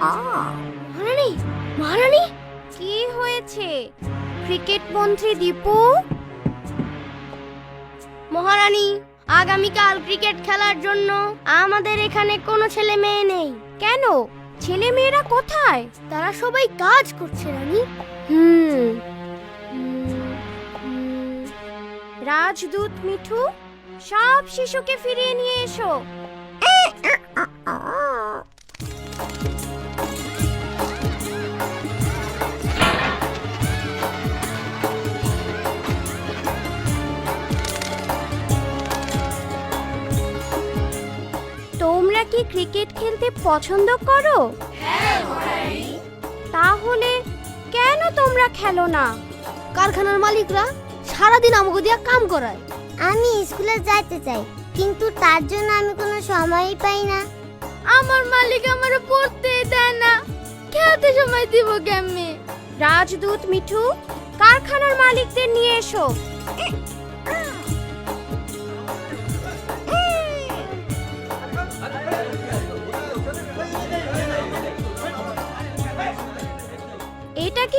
মহারানী মহারানী কি হয়েছে? ক্রিকেট মন্ত্রী দীপু? মহারানী, আগামীকাল ক্রিকেট খেলার জন্য আমাদের এখানে কোনো ছেলে মেয়ে নেই। কেন? ছেলে মেয়েরা কোথায়? তারা সবাই কাজ করছে, রানী। হুম। রাজদূত মিঠু, সব শিশুকে ফিরিয়ে নিয়ে এসো। কি ক্রিকেট খেলতে পছন্দ করো? তাহলে কেন তোমরা খেলো না? কারখানার মালিকরা সারাদিন আমাকে দিয়া কাম করায়। আমি স্কুলে যাইতে চাই কিন্তু তার জন্য আমি কোনো সময়ই পাই না। আমার মালিক আমার পড়তে দেয় না। খেলতে সময় দিব কেমনে? রাজদূত মিঠু কারখানার মালিকদের নিয়ে এসো।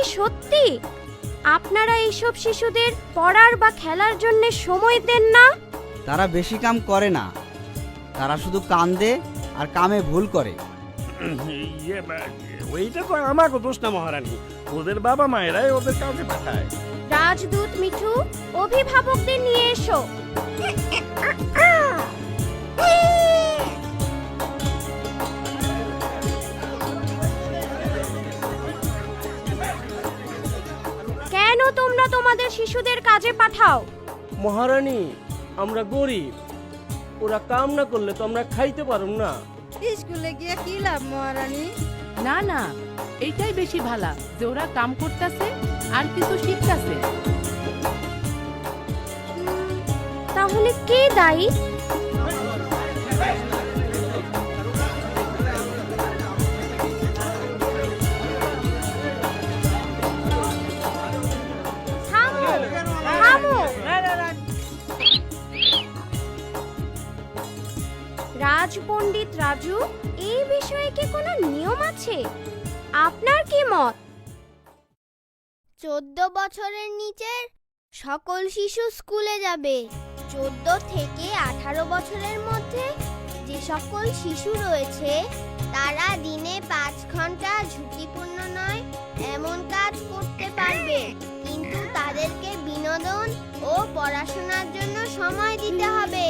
সত্যি? আপনারা এইসব শিশুদের পড়ার বা খেলার জন্য সময় দেন না? তারা বেশি কাম করে না। তারা শুধু কান্দে আর কামে ভুল করে। ইয়ে, বা- ওইটা তো আমাকে দোষ না মহারানী। ওদের বাবা মায়েরাই ওদের কাছে পাঠায়। রাজদূত মিঠু অভিভাবকদের নিয়ে এসো। শিশুদের কাজে পাঠাও। মহারানী আমরা গরিব। ওরা কাম না করলে তো আমরা খাইতে পারুম না। স্কুলে গিয়ে কি লাভ মহারানী? না না এটাই বেশি ভালা যে ওরা কাম করতেছে আর কিছু শিখতেছে। তাহলে কে দায়ী? রাজ পণ্ডিত রাজু, এই বিষয়ে কি কোনো নিয়ম আছে? আপনার কি মত? চোদ্দ বছরের নিচের সকল শিশু স্কুলে যাবে। চোদ্দ থেকে আঠারো বছরের মধ্যে যে সকল শিশু রয়েছে, তারা দিনে পাঁচ ঘণ্টা ঝুঁকিপূর্ণ নয়, এমন কাজ করতে পারবে। কিন্তু তাদেরকে বিনোদন ও পড়াশোনার জন্য সময় দিতে হবে।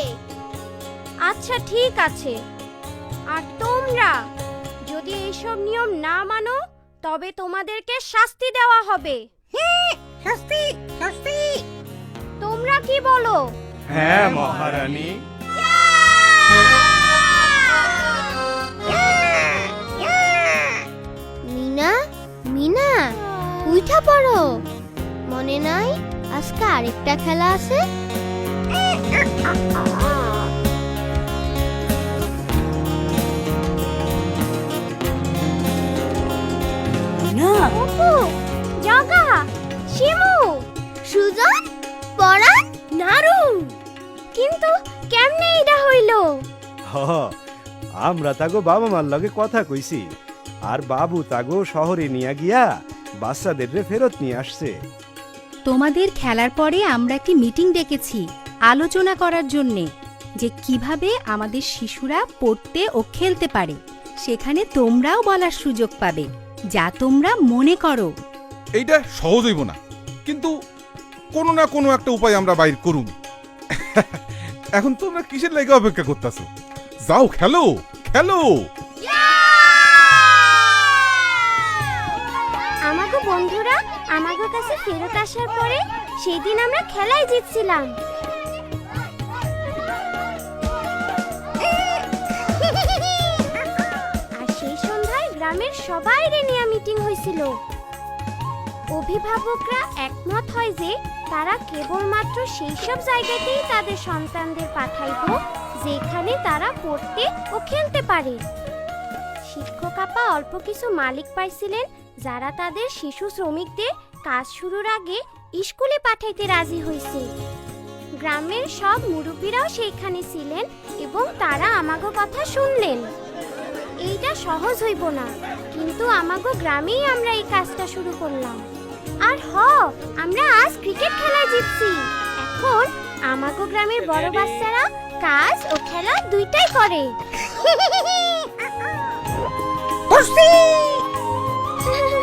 আচ্ছা ঠিক আছে। আর তোমরা যদি এইসব নিয়ম না মানো তবে তোমাদেরকে শাস্তি দেওয়া হবে। শাস্তি শাস্তি। তোমরা কি বলো? হ্যাঁ মহারানী। মিনা মিনা উঠা পড়ো। মনে নাই আজকে আরেকটা খেলা আছে? অপু জগা শিমু সুজন পড়ান নারু। কিন্তু কেমনে এটা হইল? হ আমরা তাগো বাবা মার লগে কথা কইছি আর বাবু তাগো শহরে নিয়ে গিয়া বাচ্চাদের রে ফেরত নিয়ে আসছে। তোমাদের খেলার পরে আমরা একটি মিটিং ডেকেছি আলোচনা করার জন্যে যে কীভাবে আমাদের শিশুরা পড়তে ও খেলতে পারে সেখানে তোমরাও বলার সুযোগ পাবে। যা তোমরা মনে করো। এইটা সহজ হইব না। কিন্তু কোনো না কোনো একটা উপায় আমরা বাইর করুন। এখন তোমরা কিসের লাগে অপেক্ষা করতেছো? যাও খেলো খেলো। আমাগো বন্ধুরা আমাগো কাছে ফেরত আসার পরে সেই দিন আমরা খেলায় জিতছিলাম। গ্রামের সবাই নিয়ে মিটিং হয়েছিল অভিভাবকরা একমত হয় যে, তারা কেবলমাত্র সেই সব জায়গাতেই তাদের সন্তানদের পাঠাইব, যেখানে তারা পড়তে ও খেলতে পারে। শিক্ষক আপা অল্প কিছু মালিক পাইছিলেন, যারা তাদের শিশু শ্রমিকদের কাজ শুরুর আগে স্কুলে পাঠাইতে রাজি হয়েছে গ্রামের সব মুরব্বীরাও সেইখানে ছিলেন এবং তারা আমাগো কথা শুনলেন। এইটা সহজ হইব না। কিন্তু আমাগো গ্রামেই আমরা এই কাজটা শুরু করলাম। আর হ আমরা আজ ক্রিকেট খেলায় জিতছি। এখন আমাগো গ্রামের বড় বাচ্চারা কাজ ও খেলা দুইটাই করে।